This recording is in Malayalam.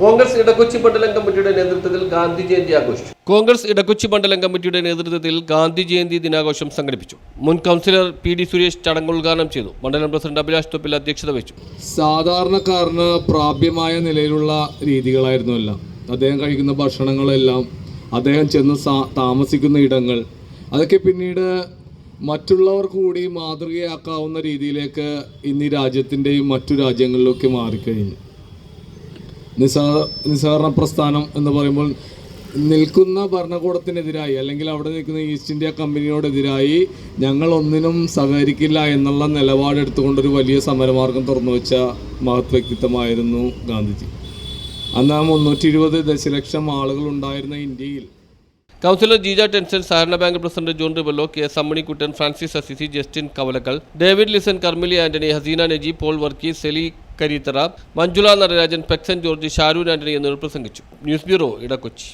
Congress Edakochi മണ്ഡലം കമ്മിറ്റിയുടെ നേതൃത്വത്തിൽ ഗാന്ധി ജയന്തി ആഘോഷിച്ചു. കോൺഗ്രസ് ഇടക്കൊച്ചി മണ്ഡലം കമ്മിറ്റിയുടെ നേതൃത്വത്തിൽ ഗാന്ധി ജയന്തി ദിനാഘോഷം സംഘടിപ്പിച്ചു. മുൻ കൗൺസിലർ പി ഡി സുരേഷ് ചടങ്ങ് ഉദ്ഘാടനം ചെയ്തു. മണ്ഡലം പ്രസിഡന്റ് അഭിലാഷ് തൊപ്പിൽ അധ്യക്ഷത വഹിച്ചു. സാധാരണക്കാരന് പ്രാപ്യമായ നിലയിലുള്ള രീതികളായിരുന്നു എല്ലാം. അദ്ദേഹം കഴിക്കുന്ന ഭക്ഷണങ്ങളെല്ലാം അദ്ദേഹം ചെന്ന് താമസിക്കുന്ന ഇടങ്ങൾ അതൊക്കെ പിന്നീട് മറ്റുള്ളവർ കൂടി മാതൃകയാക്കാവുന്ന രീതിയിലേക്ക് ഇന്ന് ഈ രാജ്യത്തിന്റെയും മറ്റു രാജ്യങ്ങളിലൊക്കെ മാറിക്കഴിഞ്ഞു. നിസാ നിസ്സഹകരണ പ്രസ്ഥാനം എന്ന് പറയുമ്പോൾ നിൽക്കുന്ന ഭരണകൂടത്തിനെതിരായി അല്ലെങ്കിൽ അവിടെ നിൽക്കുന്ന ഈസ്റ്റ് ഇന്ത്യ കമ്പനിയോടെതിരായി ഞങ്ങൾ ഒന്നിനും സഹകരിക്കില്ല എന്നുള്ള നിലപാടെടുത്തുകൊണ്ടൊരു വലിയ സമരമാർഗം തുറന്നു വെച്ച മഹത് വ്യക്തിത്വമായിരുന്നു ഗാന്ധിജി. അന്ന് ആ മുന്നൂറ്റി ഇരുപത് ദശലക്ഷം ആളുകൾ ഉണ്ടായിരുന്ന ഇന്ത്യയിൽ കൗൺസിലർ ജീജ ടെൻസൻ സഹകരണ bank president John Rebello K S Ammanikuttan Francis Assisi Justin Kavalakkal David Lison Karmili Antony Haseena Naji Paul Varkey Seli Kareethara Manjula Natarajan Pexon George Sharoon Antony എന്നിവർ പ്രസംഗിച്ചു. News bureau Edakochi.